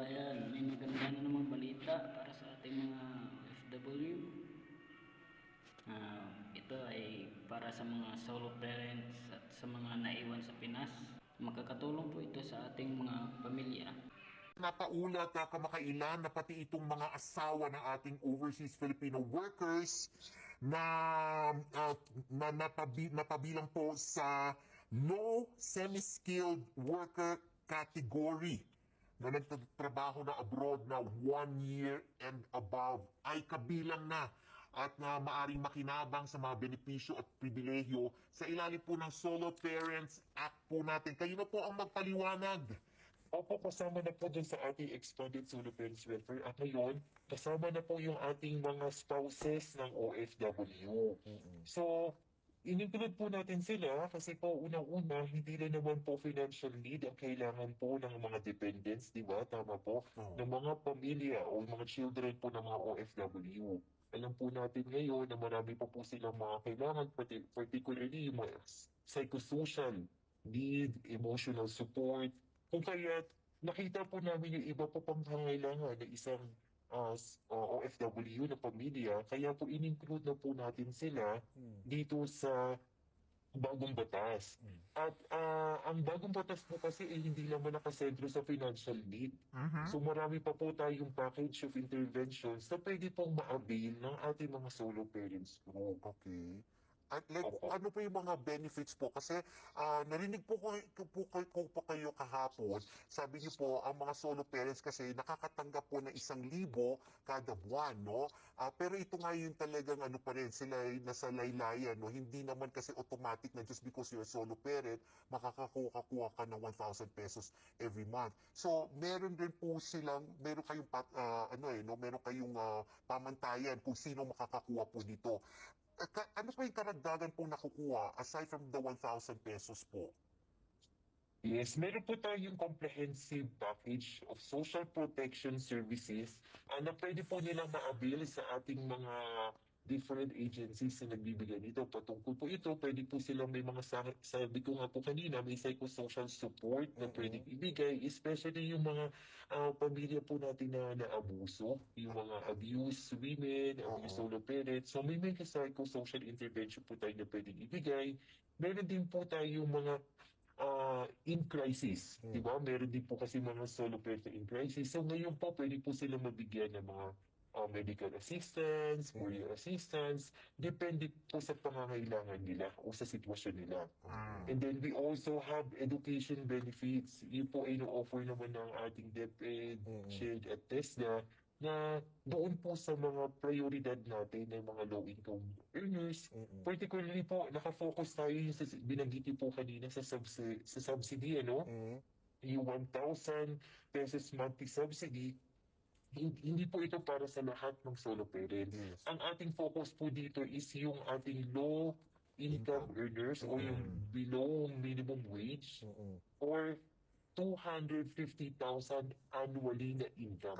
kababayan, may maganda na namang balita para sa ating mga FW. Ah, ito ay para sa mga solo parents at sa mga naiwan sa Pinas. Makakatulong po ito sa ating mga pamilya. Napaulat na kamakailan na pati itong mga asawa ng ating overseas Filipino workers na, uh, na napabi, napabilang po sa low semi-skilled worker category na nagtatrabaho na abroad na one year and above ay kabilang na at na maaring makinabang sa mga benepisyo at pribilehyo sa ilalim po ng Solo Parents Act po natin. Kayo na po ang magpaliwanag. Opo, kasama na po dun sa ating expanded solo parents welfare. At ngayon, kasama na po yung ating mga spouses ng OFW. So, in-include po natin sila kasi po unang-una, hindi na naman po financial need ang kailangan po ng mga dependents, di ba? Tama po. Oo. Ng mga pamilya o mga children po ng mga OFW. Alam po natin ngayon na marami pa po silang mga kailangan, parti- particularly yung mga psychosocial need, emotional support. Kung kaya nakita po namin yung iba pa pang pangailangan ng isang uh, uh, OFW na pamilya, kaya po in-include na po natin sila dito sa bagong batas. At ah, ang bagong batas po kasi eh, hindi naman nakasentro sa financial need. So marami pa po tayong package of interventions na pwede pong ma-avail ng ating mga solo parents group. Okay. At like, Opo. ano po yung mga benefits po? Kasi ah, narinig po ko, po, ko, ko po kayo kahapon, sabi niyo po, ang mga solo parents kasi nakakatanggap po ng isang libo kada buwan, no? Ah, pero ito nga yung talagang ano pa rin, sila ay nasa laylayan, no? Hindi naman kasi automatic na just because you're a solo parent, makakakuha ka ng 1,000 pesos every month. So, meron din po silang, meron kayong, pat, ah, ano eh, no? Meron kayong ah, pamantayan kung sino makakakuha po dito. Pa yung karagdagan pong nakukuha aside from the 1,000 pesos po? Yes, meron po tayong comprehensive package of social protection services ah, na pwede po nilang ma-avail sa ating mga different agencies na nagbibigay nito. Patungkol po ito, pwede po silang may mga, sa- sabi ko nga po kanina, may psychosocial support na pwedeng ibigay, especially yung mga ah, pamilya po natin na naabuso, yung mga abused women, abused Oo. solo parents. So may may psychosocial intervention po tayo na pwedeng ibigay. Meron din po tayong mga ah, in crisis, di ba? Meron din po kasi mga solo parents in crisis. So ngayon po, pwede po sila mabigyan ng mga ah, medical assistance, career assistance, depende po sa pangangailangan nila o sa sitwasyon nila. And then we also have education benefits. Yun po ay offer naman ng ating DepEd, SHIELD at TESDA na doon po sa mga prioridad natin ng mga low-income earners. Particularly po, nakafocus tayo yung sa, binanggit po kanina sa, subsi- sa subsidy, ano? Yung 1,000 pesos monthly subsidy, hindi po ito para sa lahat ng solo parents. Yes. Ang ating focus po dito is yung ating low income earners o yung below minimum wage or 250,000 annually na income.